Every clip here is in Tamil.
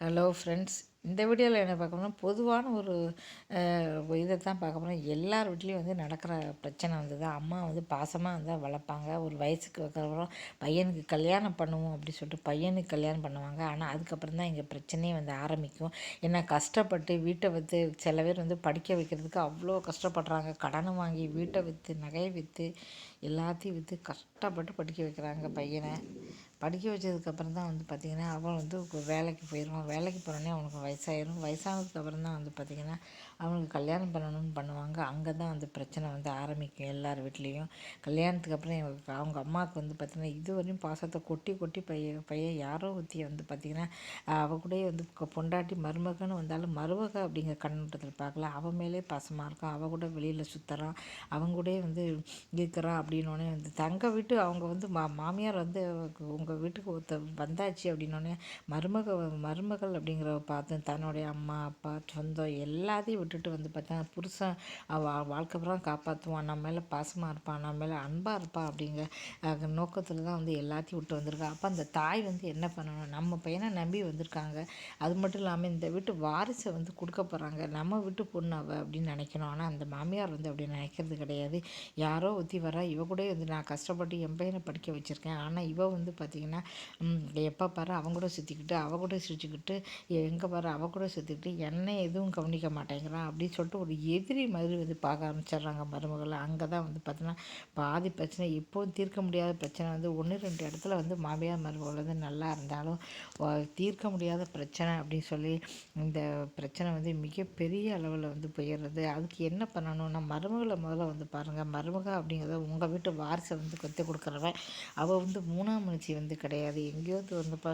ஹலோ ஃப்ரெண்ட்ஸ் இந்த வீடியோவில் என்ன பார்க்க போனால் பொதுவான ஒரு இதை தான் பார்க்க போகிறோம் எல்லார் வீட்லேயும் வந்து நடக்கிற பிரச்சனை வந்து தான் அம்மா வந்து பாசமாக இருந்தால் வளர்ப்பாங்க. ஒரு வயசுக்கு அப்புறம் பையனுக்கு கல்யாணம் பண்ணுவோம் அப்படி சொல்லிட்டு பையனுக்கு கல்யாணம் பண்ணுவாங்க. ஆனால் அதுக்கப்புறம் தான் இங்கே பிரச்சனையே வந்து ஆரம்பிக்கும். ஏன்னா கஷ்டப்பட்டு வீட்டை விற்று சில பேர் வந்து படிக்க வைக்கிறதுக்கு அவ்வளோ கஷ்டப்படுறாங்க. கடனை வாங்கி வீட்டை விற்று நகையை விற்று எல்லாத்தையும் விற்று கஷ்டப்பட்டு படிக்க வைக்கிறாங்க பையனை. படிக்க வச்சதுக்கப்புறம் தான் வந்து பார்த்திங்கன்னா அவன் வந்து வேலைக்கு போயிடுவான். வேலைக்கு போகிறோன்னே அவனுக்கு வயசாயிரும். வயசானதுக்கப்புறம் தான் வந்து பார்த்திங்கன்னா அவங்களுக்கு கல்யாணம் பண்ணணும்னு பண்ணுவாங்க. அங்கே தான் அந்த பிரச்சனை வந்து ஆரம்பிக்கும் எல்லார் வீட்லேயும். கல்யாணத்துக்கு அப்புறம் அவங்க அம்மாவுக்கு வந்து பார்த்திங்கன்னா இது வரையும் பாசத்தை கொட்டி கொட்டி பைய பையன் யாரோ ஊற்றி வந்து பார்த்திங்கன்னா அவ கூட வந்து பொண்டாட்டி மருமகன்னு வந்தாலும் மருமக அப்படிங்கிற கண்ணோட்டத்தில் பார்க்கல அவன் மேலே பாசமாக இருக்கும் அவள் கூட வெளியில் சுற்றுறான் அவங்க கூட வந்து இருக்கிறான் அப்படின்னோடனே வந்து தங்க வீட்டு அவங்க வந்து மா மாமியார் வந்து உங்கள் உங்கள் வீட்டுக்கு ஒருத்த வந்தாச்சு அப்படின்னோடனே மருமக மருமகள் அப்படிங்கிற பார்த்து தன்னுடைய அம்மா அப்பா சொந்தம் எல்லாத்தையும் விட்டுட்டு வந்து பார்த்தா புருஷன் அவள் வாழ்க்கை புறம் காப்பாற்றுவான் நம்ம மேலே பாசமாக இருப்பான். நம்ம மேலே அன்பாக இருப்பான் அப்படிங்கிற நோக்கத்தில் தான் வந்து எல்லாத்தையும் விட்டு வந்திருக்கா. அப்போ அந்த தாய் வந்து என்ன பண்ணணும்? நம்ம பையனை நம்பி வந்திருக்காங்க. அது மட்டும் இல்லாமல் இந்த வீட்டு வாரிசை வந்து கொடுக்க போகிறாங்க நம்ம வீட்டு பொண்ணு அவள் அப்படின்னு நினைக்கணும். ஆனால் அந்த மாமியார் வந்து அப்படி நினைக்கிறது கிடையாது. யாரோ ஊற்றி வர இவ கூட வந்து நான் கஷ்டப்பட்டு என் பையனை படிக்க வச்சுருக்கேன். ஆனால் இவ வந்து பார்த்திங்கன்னா பார்த்திங்கன்னா எப்போ பாரு அவங்க கூட சுற்றிக்கிட்டு அவ கூட சிரிச்சுக்கிட்டு எங்கே பாரு அவ கூட சுற்றிக்கிட்டு என்னை எதுவும் கவனிக்க மாட்டேங்கிறான் அப்படின்னு சொல்லிட்டு ஒரு எதிரி மாதிரி வந்து பார்க்க ஆரம்பிச்சிடுறாங்க மருமகளை. அங்கே தான் வந்து பார்த்தீங்கன்னா பாதி பிரச்சனை இப்போவும் தீர்க்க முடியாத பிரச்சனை வந்து ஒன்று ரெண்டு இடத்துல வந்து மாமியார் மருமகள் வந்து நல்லா இருந்தாலும் தீர்க்க முடியாத பிரச்சனை அப்படின்னு சொல்லி இந்த பிரச்சனை வந்து மிகப்பெரிய அளவில் வந்து போயிடுறது. அதுக்கு என்ன பண்ணணும்னா மருமகளை முதல்ல வந்து பாருங்கள் மருமக அப்படிங்கிறத உங்கள் வீட்டு வாரிசை வந்து கொத்து கொடுக்குறவன் அவள் வந்து மூணாம் மனுச்சி வந்து கிடையாது. எங்கேயாவது வந்து பா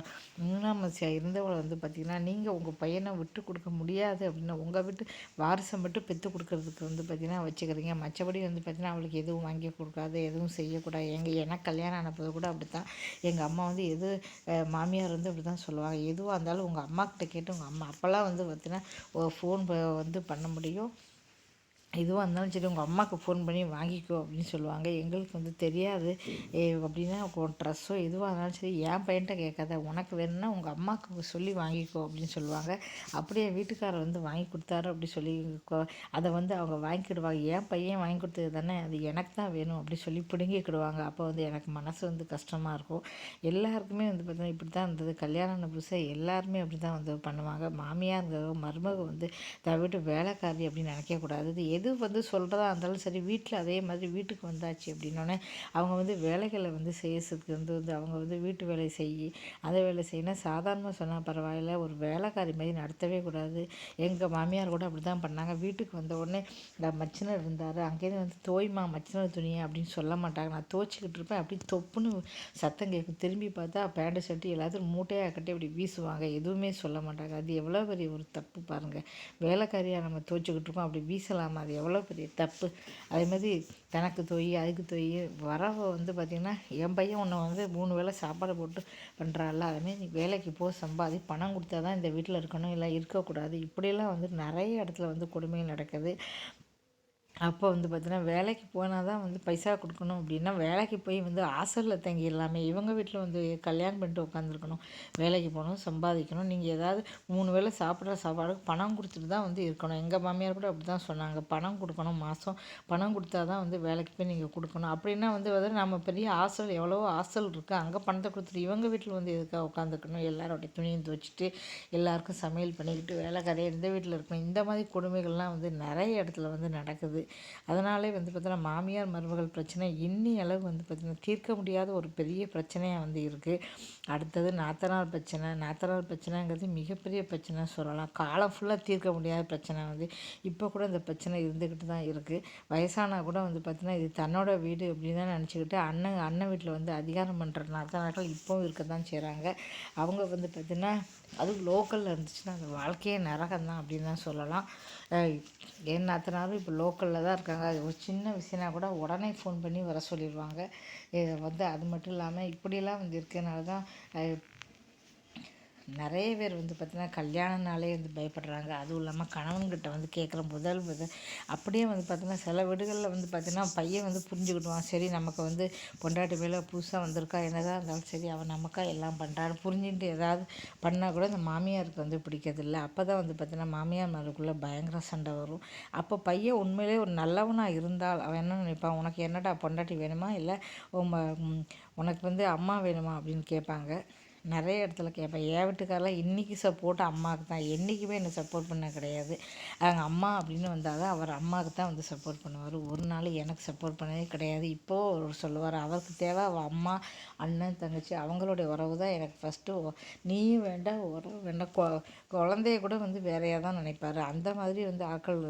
மூணாம் மசியாக இருந்தவளை வந்து பார்த்திங்கன்னா நீங்கள் உங்கள் பையனை விட்டு கொடுக்க முடியாது அப்படின்னா உங்கள் வீட்டு வாரிசை மட்டும் பெற்று கொடுக்கறதுக்கு வந்து பார்த்திங்கன்னா வச்சுக்கிறீங்க. மற்றபடி வந்து பார்த்திங்கன்னா அவளுக்கு எதுவும் வாங்கி கொடுக்காது எதுவும் செய்யக்கூடாது. எங்கள் எனக்கு கல்யாணம் ஆனப்போது கூட அப்படி தான் எங்கள் அம்மா வந்து எது மாமியார் வந்து அப்படி தான் சொல்லுவாங்க. எதுவாக இருந்தாலும் உங்கள் அம்மாக்கிட்ட கேட்டு உங்கள் அம்மா அப்போல்லாம் வந்து பார்த்திங்கன்னா ஃபோன் வந்து பண்ண முடியும். எதுவாக இருந்தாலும் சரி உங்கள் அம்மாவுக்கு ஃபோன் பண்ணி வாங்கிக்கோ அப்படின்னு சொல்லுவாங்க. எங்களுக்கு வந்து தெரியாது. அப்படின்னா ட்ரெஸ்ஸோ எதுவாக இருந்தாலும் சரி என் பையன்கிட்ட கேட்காத. உனக்கு வேணும்னா உங்கள் அம்மாவுக்கு சொல்லி வாங்கிக்கோ அப்படின்னு சொல்லுவாங்க. அப்படியே வீட்டுக்காரர் வந்து வாங்கி கொடுத்தாரு அப்படி சொல்லி அதை வந்து அவங்க வாங்கிக்கிடுவாங்க. என் பையன் வாங்கி கொடுத்தது தானே அது எனக்கு தான் வேணும் அப்படி சொல்லி பிடுங்கிக்கிடுவாங்க. அப்போ வந்து எனக்கு மனசு வந்து கஷ்டமாக இருக்கும். எல்லாருக்குமே வந்து பார்த்தீங்கன்னா இப்படி தான் இருந்தது. கல்யாணம் புதுசாக எல்லாருமே அப்படி தான் வந்து பண்ணுவாங்க. மாமியார் மருமக வந்து தவிட்டு வேலைக்காரி அப்படின்னு நினைக்கக்கூடாது. எது வந்து சொல்கிறதா இருந்தாலும் சரி வீட்டில் அதே மாதிரி வீட்டுக்கு வந்தாச்சு அப்படின்னோடனே அவங்க வந்து வேலைகளை வந்து செய்யறதுக்கு வந்து வந்து அவங்க வந்து வீட்டு வேலை செய்ய அந்த வேலை செய்யணும். சாதாரணமாக சொன்னால் பரவாயில்ல ஒரு வேலைக்காரி மாதிரி நடத்தவே கூடாது. எங்கள் மாமியார் கூட அப்படி தான் பண்ணாங்க. வீட்டுக்கு வந்த உடனே இந்த மச்சினர் இருந்தார் அங்கேருந்து வந்து தோய்மா மச்சினர் துணியை அப்படின்னு சொல்ல மாட்டாங்க. நான் துவச்சிக்கிட்டு இருப்பேன். அப்படி தொப்புன்னு சத்தம் கேட்கும். திரும்பி பார்த்தா பேண்ட் ஷர்ட்டு எல்லாத்தையும் மூட்டையாக கட்டி அப்படி வீசுவாங்க. எதுவுமே சொல்ல மாட்டாங்க. அது எவ்வளோ பெரிய ஒரு தப்பு பாருங்கள் வேலைக்காரியாக நம்ம துவச்சிக்கிட்டு இருக்கோம். அப்படி வீசலாமா? அது எவ்வளோ பெரிய தப்பு. அதே மாதிரி தனக்கு தொய் அதுக்கு தொய் வரவை வந்து பார்த்திங்கன்னா என் பையன் உன்னை வந்து மூணு வேளை சாப்பாடு போட்டு பண்ணுறாள்ல அதுமாரி நீ வேலைக்கு போ சம்பாதி பணம் கொடுத்தா தான் இந்த வீட்டில் இருக்கணும் இல்லை இருக்கக்கூடாது. இப்படியெல்லாம் வந்து நிறைய இடத்துல வந்து கொடுமைகள் நடக்குது. அப்போ வந்து பார்த்தீங்கன்னா வேலைக்கு போனால் தான் வந்து பைசா கொடுக்கணும் அப்படின்னா வேலைக்கு போய் வந்து ஹாஸ்டலில் தங்கிடலாமே இவங்க வீட்டில் வந்து கல்யாணம் பண்ணிட்டு உட்காந்துருக்கணும் வேலைக்கு போகணும் சம்பாதிக்கணும் நீங்கள் ஏதாவது மூணு வேளை சாப்பிட்ற சாப்பாடுக்கு பணம் கொடுத்துட்டு தான் வந்து இருக்கணும். எங்கள் மாமியார் கூட அப்படி தான் சொன்னாங்க. பணம் கொடுக்கணும் மாதம் பணம் கொடுத்தா தான் வந்து வேலைக்கு போய் நீங்கள் கொடுக்கணும். அப்படின்னா வந்து வந்து நம்ம பெரிய ஹாஸ்டல் எவ்வளவோ ஹாஸ்டல் இருக்குது அங்கே பணத்தை கொடுத்துட்டு இவங்க வீட்டில் வந்து எதுக்காக உட்காந்துருக்கணும் எல்லாரோடைய துணியும் துவச்சிட்டு எல்லாருக்கும் சமையல் பண்ணிக்கிட்டு வேலை கதையை இந்த வீட்டில் இருக்கணும். இந்த மாதிரி கொடுமைகள்லாம் வந்து நிறைய இடத்துல வந்து நடக்குது. அதனாலே வந்து பார்த்திங்கன்னா மாமியார் மருமகள் பிரச்சனை இன்னி அளவு வந்து பார்த்திங்கன்னா தீர்க்க முடியாத ஒரு பெரிய பிரச்சனையாக வந்து இருக்குது அடுத்தது நாத்தனார் பிரச்சனை. நாத்தனார் பிரச்சனைங்கிறது மிகப்பெரிய பிரச்சனை சொல்லலாம். காலம் ஃபுல்லாக தீர்க்க முடியாத பிரச்சனை வந்து இப்போ கூட இந்த பிரச்சனை இருந்துக்கிட்டு தான் இருக்குது வயசானால் கூட வந்து பார்த்திங்கன்னா இது தன்னோட வீடு அப்படின்னு தான் நினச்சிக்கிட்டு அண்ணன் அண்ணன் வீட்டில் வந்து அதிகாரம் பண்ணுற நாத்தனார்கள் இப்போவும் இருக்க தான் செய்கிறாங்க அவங்க வந்து பார்த்திங்கன்னா அதுவும் லோக்கலில் இருந்துச்சுன்னா அந்த வாழ்க்கையே நரகம் தான் அப்படின்னு தான் சொல்லலாம். என் இப்போ லோக்கலில் தான் இருக்காங்க. அது ஒரு சின்ன விஷயம்னா கூட உடனே ஃபோன் பண்ணி வர சொல்லிடுவாங்க. வந்து அது மட்டும் இல்லாமல் இப்படியெல்லாம் வந்து இருக்கிறதுனால தான் நிறைய பேர் வந்து பார்த்திங்கன்னா கல்யாணம்னாலே வந்து பயப்படுறாங்க. அதுவும் இல்லாமல் கணவன்கிட்ட வந்து கேட்குற முதல் முதல் அப்படியே வந்து பார்த்திங்கன்னா சில வீடுகளில் வந்து பார்த்திங்கன்னா பையன் வந்து புரிஞ்சுக்கிடுவான். சரி நமக்கு வந்து பொண்டாட்டி மேலே புதுசாக வந்திருக்கா என்னதான் இருந்தாலும் சரி அவன் நமக்கா எல்லாம் பண்ணுறான் புரிஞ்சுட்டு ஏதாவது பண்ணால் கூட இந்த மாமியாருக்கு வந்து பிடிக்கிறதில்ல. அப்போ தான் வந்து பார்த்திங்கன்னா மாமியார்மருக்குள்ளே பயங்கர சண்டை வரும். அப்போ பையன் உண்மையிலே ஒரு நல்லவனாக இருந்தால் அவன் என்ன நினைப்பான்? உனக்கு என்னடா பொண்டாட்டி வேணுமா? இல்லை உனக்கு வந்து அம்மா வேணுமா? அப்படின்னு கேட்பாங்க. நிறைய இடத்துல கேட்பேன். என் வீட்டுக்காரெலாம் இன்றைக்கி சப்போர்ட் அம்மாவுக்கு தான் என்றைக்குமே என்னை சப்போர்ட் பண்ண கிடையாது. அவங்க அம்மா அப்படின்னு வந்தால் தான் அவர் அம்மாவுக்கு தான் வந்து சப்போர்ட் பண்ணுவார். ஒரு நாள் எனக்கு சப்போர்ட் பண்ணதே கிடையாது. இப்போது அவர் சொல்லுவார் அவருக்கு தேவை அவள் அம்மா அண்ணன் தங்கச்சி அவங்களுடைய உறவு தான் எனக்கு ஃபஸ்ட்டு நீயும் வேண்டாம் உறவு வேண்டாம். கொ குழந்தைய கூட வந்து வேறையாக தான் நினைப்பார். அந்த மாதிரி வந்து ஆட்கள்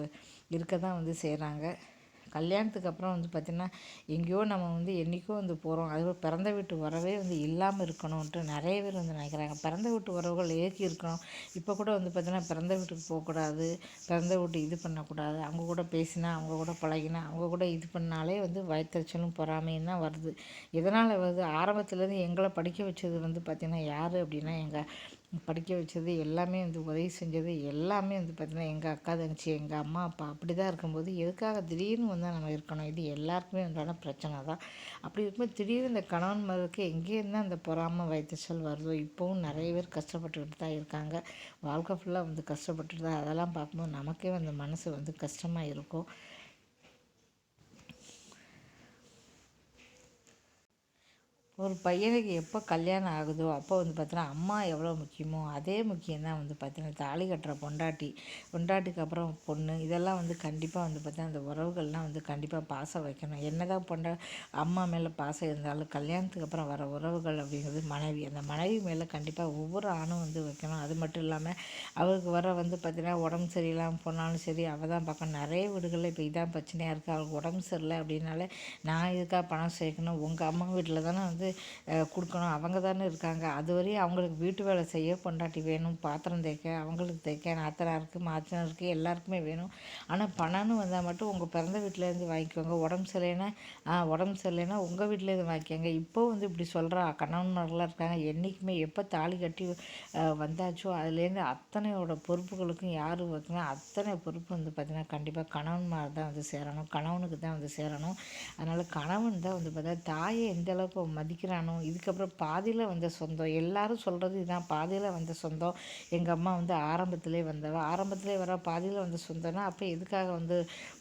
இருக்க தான் வந்து செய்கிறாங்க கல்யாணத்துக்கு அப்புறம் வந்து பார்த்திங்கன்னா எங்கேயோ நம்ம வந்து என்றைக்கோ வந்து போகிறோம் அது பிறந்த வீட்டு உறவே வந்து இல்லாமல் இருக்கணும்ன்ட்டு நிறைய பேர் வந்து நினைக்கிறாங்க. பிறந்த வீட்டு உறவுகள் ஏக்கி இருக்கணும். இப்போ கூட வந்து பார்த்திங்கன்னா பிறந்த வீட்டுக்கு போகக்கூடாது பிறந்த வீட்டு இது பண்ணக்கூடாது. அவங்க கூட பேசினா அவங்க கூட பழகினா அவங்க கூட இது பண்ணாலே வந்து வயத்தறிச்சலும் பொறாமையும் தான் வருது. இதனால் வந்து ஆரம்பத்துலேருந்து எங்களை படிக்க வச்சது வந்து பார்த்திங்கன்னா யார் அப்படின்னா எங்கள் படிக்க வச்சது எல்லாமே வந்து உதவி செஞ்சது எல்லாமே வந்து பார்த்திங்கன்னா எங்கள் அக்கா தங்கச்சி எங்கள் அம்மா அப்பா அப்படி தான் இருக்கும்போது எதுக்காக திடீர்னு வந்து நம்ம இருக்கணும்? இது எல்லாருக்குமே உண்டான பிரச்சனை தான். அப்படி இருக்கும்போது திடீர்னு இந்த கணவன் மகளுக்கு எங்கேருந்து அந்த பொறாமல் வைத்தச்சல் வருதோ? இப்போவும் நிறைய பேர் கஷ்டப்பட்டுக்கிட்டு தான் இருக்காங்க. வாழ்க்கை ஃபுல்லாக வந்து கஷ்டப்பட்டுட்டு தான். அதெல்லாம் பார்க்கும்போது நமக்கே வந்து மனசு வந்து கஷ்டமாக இருக்கும். ஒரு பையனுக்கு எப்போ கல்யாணம் ஆகுதோ அப்போ வந்து பார்த்தீங்கன்னா அம்மா எவ்வளோ முக்கியமோ அதே முக்கியம் தான் வந்து பார்த்தீங்கன்னா தாலி கட்டுற பொண்டாட்டி பொண்டாட்டிக்கு அப்புறம் பொண்ணு இதெல்லாம் வந்து கண்டிப்பாக வந்து பார்த்தீங்கன்னா அந்த உறவுகள்லாம் வந்து கண்டிப்பாக பாசம் வைக்கணும். என்ன தான் பொண்டா அம்மா மேலே பாசம் இருந்தாலும் கல்யாணத்துக்கு அப்புறம் வர உறவுகள் அப்படிங்கிறது மனைவி. அந்த மனைவி மேலே கண்டிப்பாக ஒவ்வொரு ஆணும் வந்து வைக்கணும். அது மட்டும் இல்லாமல் அவருக்கு வர வந்து பார்த்திங்கன்னா உடம்பு சரியில்லாமல் போனாலும் சரி அவள் தான் பார்க்கணும். நிறைய வீடுகளில் இப்போ இதான் பிரச்சனையாக இருக்குது அவளுக்கு உடம்பு சரியில்லை அப்படின்னாலே நான் இதுக்காக பணம் சேர்க்கணும்? உங்கள் அம்மா வீட்டில் தானே வந்து வந்து கொடுக்கணும். அவங்க தானே இருக்காங்க. அது வரையும் அவங்களுக்கு வீட்டு வேலை செய்ய பொண்டாட்டி வேணும் பாத்திரம் தேய்க்க அவங்களுக்கு தேய்க்க நாத்தனாருக்கு மாத்தனாருக்கு எல்லாருக்குமே வேணும். ஆனால் பணம்னு வந்தால் மட்டும் உங்கள் பிறந்த வீட்டிலேருந்து வாங்கிக்கோங்க. உடம்பு சரியில்லைன்னா உடம்பு சரியில்லைன்னா உங்கள் வீட்டிலேருந்து வாங்கிக்கோங்க. இப்போ வந்து இப்படி சொல்கிறா கணவன்மார்களாக இருக்காங்க. என்றைக்குமே எப்போ தாலி கட்டி வந்தாச்சோ அதுலேருந்து அத்தனையோட பொறுப்புகளுக்கும் யார் வைக்கணும் அத்தனை பொறுப்பு வந்து பார்த்திங்கன்னா கண்டிப்பாக கணவன்மார் தான் வந்து சேரணும். கணவனுக்கு தான் வந்து சேரணும். அதனால் கணவன் தான் வந்து பார்த்தா தாயை எந்த அளவுக்கு மதி படிக்கிறானோ இதுக்கப்புறம் பாதியில் வந்த சொந்தம். எல்லாரும் சொல்கிறது இதுதான் பாதியில் வந்த சொந்தம். எங்கள் அம்மா வந்து ஆரம்பத்திலே வந்தவ. ஆரம்பத்திலே வர பாதியில் வந்த சொந்தம்னா அப்போ எதுக்காக வந்து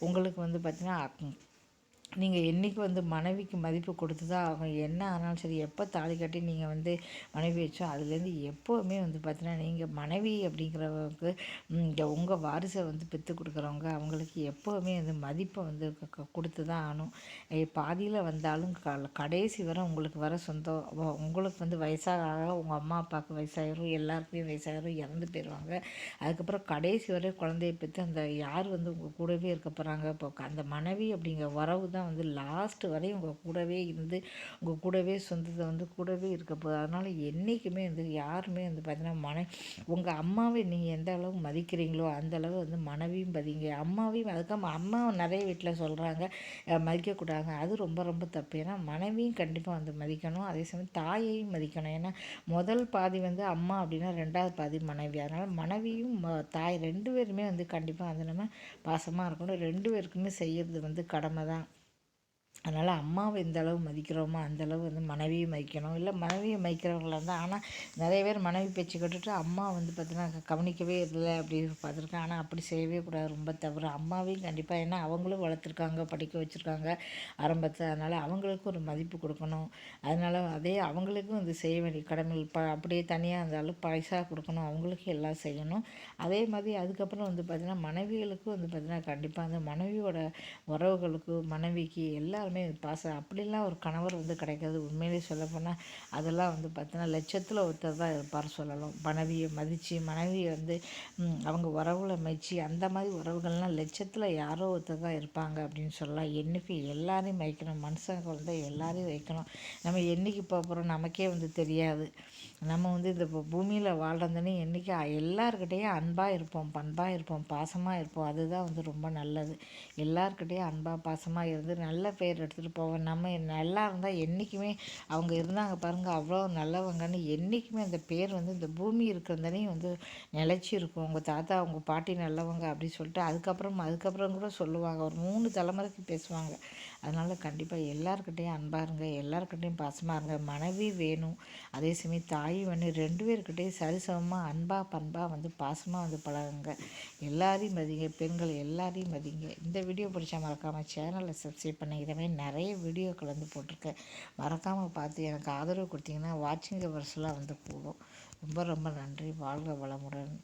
உங்களுக்கு வந்து பார்த்திங்கன்னா நீங்கள் என்றைக்கு வந்து மனைவிக்கு மதிப்பு கொடுத்து தான் அவங்க என்ன ஆனாலும் சரி எப்போ தாலி கட்டி நீங்கள் வந்து மனைவி வச்சோ அதுலேருந்து எப்போவுமே வந்து பார்த்தீங்கன்னா நீங்கள் மனைவி அப்படிங்கிறவங்களுக்கு இங்கே உங்கள் வாரிசை வந்து பெற்று கொடுக்குறவங்க அவங்களுக்கு எப்போவுமே வந்து மதிப்பை வந்து கொடுத்து தான் ஆகணும். பாதியில் வந்தாலும் க கடைசி வரை உங்களுக்கு வர சொந்தம் உங்களுக்கு வந்து வயசாக ஆக உங்கள் அம்மா அப்பாவுக்கு வயசாகிடும் எல்லாருக்குமே வயசாகிடும் இறந்து போயிடுவாங்க அதுக்கப்புறம் கடைசி வரை குழந்தைய பெற்று அந்த யார் வந்து உங்கள் கூடவே இருக்க போகிறாங்க இப்போ அந்த மனைவி அப்படிங்கிற உறவு தான் வந்து லாஸ்ட்டு வரையும் உங்கள் கூடவே இருந்து உங்கள் கூடவே சொந்தத்தை வந்து கூடவே இருக்க போகுது. அதனால் என்றைக்குமே வந்து யாருமே வந்து பார்த்தீங்கன்னா மன உங்கள் அம்மாவை நீங்கள் எந்த அளவு மதிக்கிறீங்களோ அந்த அளவு வந்து மனைவியும் பதிங்க அம்மாவையும் அதுக்காக அம்மா நிறைய வீட்டில் சொல்கிறாங்க மதிக்கக்கூடாது அது ரொம்ப ரொம்ப தப்பு. ஏன்னா மனைவியும் கண்டிப்பாக வந்து மதிக்கணும். அதே சமயம் தாயையும் மதிக்கணும். ஏன்னா முதல் பாதி வந்து அம்மா அப்படின்னா ரெண்டாவது பாதி மனைவி. அதனால் மனைவியும் தாய் ரெண்டு பேருமே வந்து கண்டிப்பாக வந்து நம்ம பாசமாக இருக்கணும். ரெண்டு பேருக்குமே செய்கிறது வந்து கடமை தான் அதனால் அம்மாவை எந்த அளவு மதிக்கிறோமோ அந்தளவு வந்து மனைவியை மதிக்கணும். இல்லை மனைவியை மதிக்கிறவங்களாக இருந்தால் ஆனால் நிறைய பேர் மனைவி பேச்சு கேட்டுட்டு அம்மா வந்து பார்த்தீங்கன்னா கவனிக்கவே இல்லை அப்படி பார்த்துருக்கேன் ஆனால் அப்படி செய்யவே கூடாது ரொம்ப தவறு. அம்மாவையும் கண்டிப்பாக ஏன்னா அவங்களும் வளர்த்துருக்காங்க படிக்க வச்சுருக்காங்க ஆரம்பத்தில். அதனால் அவங்களுக்கும் ஒரு மதிப்பு கொடுக்கணும். அதனால் அதே அவங்களுக்கும் வந்து செய்ய வேண்டிய கடமைகள் ப அப்படியே தனியாக இருந்தாலும் பைசா கொடுக்கணும். அவங்களுக்கும் எல்லாம் செய்யணும். அதே மாதிரி அதுக்கப்புறம் வந்து பார்த்திங்கன்னா மனைவிகளுக்கும் வந்து பார்த்திங்கன்னா கண்டிப்பாக அந்த மனைவியோட உறவுகளுக்கு மனைவிக்கு எல்லாருமே பாசம் அப்படிலாம் ஒரு கணவர் வந்து கிடைக்கிறது உண்மையிலே சொல்லப்போனால் அதெல்லாம் வந்து பார்த்தோன்னா லட்சத்தில் ஒருத்தர் தான் இருப்பார் சொல்லலாம். மனைவியை மதித்து மனைவியை வந்து அவங்க உறவுகளை மெச்சி அந்த மாதிரி உறவுகள்லாம் லட்சத்தில் யாரோ ஒருத்தர் தான் இருப்பாங்க அப்படின்னு சொல்லலாம். என்றைக்கு எல்லாரையும் வைக்கணும் மனுஷங்க வந்து எல்லாரையும் வைக்கணும். நம்ம என்றைக்கு போகிறோம் நமக்கே வந்து தெரியாது. நம்ம வந்து இந்த பூமியில் வாழ்கிறதுனே என்றைக்கு எல்லாருக்கிட்டேயும் அன்பாக இருப்போம். பண்பாக இருப்போம். பாசமாக இருப்போம். அதுதான் வந்து ரொம்ப நல்லது. எல்லாருக்கிட்டேயும் அன்பாக பாசமாக இருந்து நல்ல பேர் எடுத்துகிட்டு போவோம். நம்ம நல்லா இருந்தால் என்றைக்குமே அவங்க இருந்தாங்க பாருங்கள் அவ்வளோ நல்லவங்கன்னு என்றைக்குமே அந்த பேர் வந்து இந்த பூமி இருக்கிறதுனையும் வந்து நிலச்சி இருக்கும். உங்கள் தாத்தா உங்கள் பாட்டி நல்லவங்க அப்படின்னு சொல்லிட்டு அதுக்கப்புறம் அதுக்கப்புறம் கூட சொல்லுவாங்க. ஒரு மூணு தலைமுறைக்கு பேசுவாங்க. அதனால் கண்டிப்பாக எல்லாருக்கிட்டேயும் அன்பாக இருங்க எல்லாருக்கிட்டேயும் பாசமாக இருங்க. மனைவி வேணும். அதே சமயம் தாய் வேணும். ரெண்டு பேர்கிட்டையும் சரிசமமாக அன்பாக பண்பாக வந்து பாசமாக வந்து பழகுங்க. எல்லாரையும் மதிங்க. பெண்கள் எல்லாரையும் மதிங்க. இந்த வீடியோ பிடிச்சா மறக்காமல் சேனலை சப்ஸ்கிரைப் பண்ணி இதை மாதிரி நிறைய வீடியோக்கள் வந்து போட்டிருக்கேன். மறக்காமல் பார்த்து எனக்கு ஆதரவு கொடுத்தீங்கன்னா வாட்சிங் ஹவர்ஸ்லாம் வந்து கூடும் ரொம்ப ரொம்ப நன்றி. வாழ்க வளமுடன்.